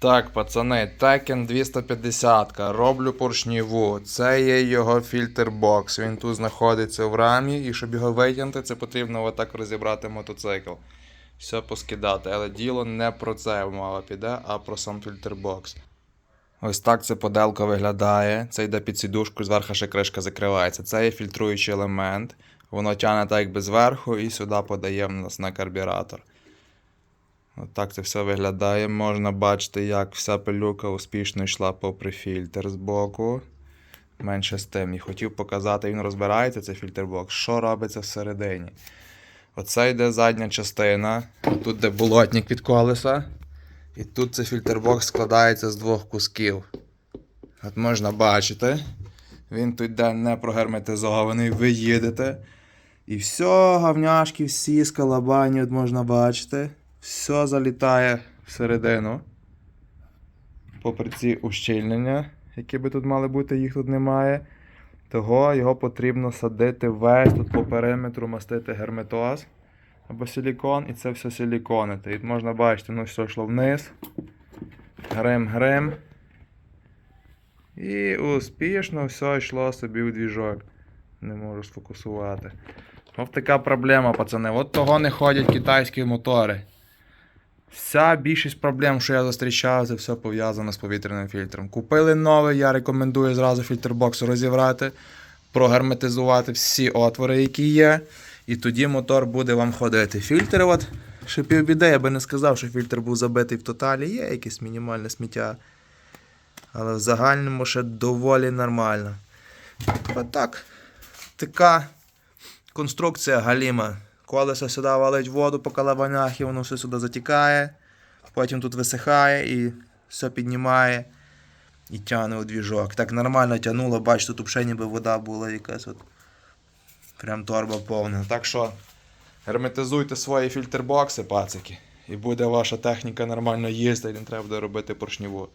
Так, пацани, Tekken 250 роблю поршніву. Це є його фільтр-бокс. Він тут знаходиться в рамі, і щоб його витягнути, це потрібно отак розібрати мотоцикл. Все поскидати. Але діло не про це мова піде, а про сам фільтр-бокс. Ось так це поделка виглядає. Це йде під сідушку, зверху ще кришка закривається. Це є фільтруючий елемент. Воно тягне так якби зверху і сюди подає в нас на карбюратор. Так це все виглядає. Можна бачити, як вся пилюка успішно йшла попри фільтр з боку. Менше з тим. І хотів показати, він розбирається, цей фільтр-бокс, що робиться всередині. Оце йде задня частина. Тут де болотник від колеса. І тут цей фільтр-бокс складається з двох кусків. От можна бачити. Він тут йде не прогерметизований, ви їдете. І все, гавняшки, всі скалабані, от можна бачити. Все залітає всередину. Попри ці ущільнення, які би тут мали бути, їх тут немає. Того його потрібно садити весь тут по периметру, мастити герметоз або силікон, і це все силіконити. І можна бачити, ну все йшло вниз. Грим-грим. І успішно все йшло собі у двіжок. Не можу сфокусувати. Ось така проблема, пацани. От того не ходять китайські мотори. Вся більшість проблем, що я зустрічав, це все пов'язано з повітряним фільтром. Купили новий, я рекомендую зразу фільтрбокс розібрати, прогерметизувати всі отвори, які є. І тоді мотор буде вам ходити. Фільтр, от, ще півбіди, я би не сказав, що фільтр був забитий в тоталі. Є якесь мінімальне сміття. Але в загальному ще доволі нормально. Отак. Така конструкція галіма. Колесо сюди валить воду по калабанях і воно все сюди затікає. Потім тут висихає і все піднімає і тягне у двіжок. Так нормально тягнуло, бачите, тут взагалі ніби вода була якась от. Прям торба повна. Так що герметизуйте свої фільтрбокси, пацики. І буде ваша техніка нормально їздити, не треба буде робити поршневу.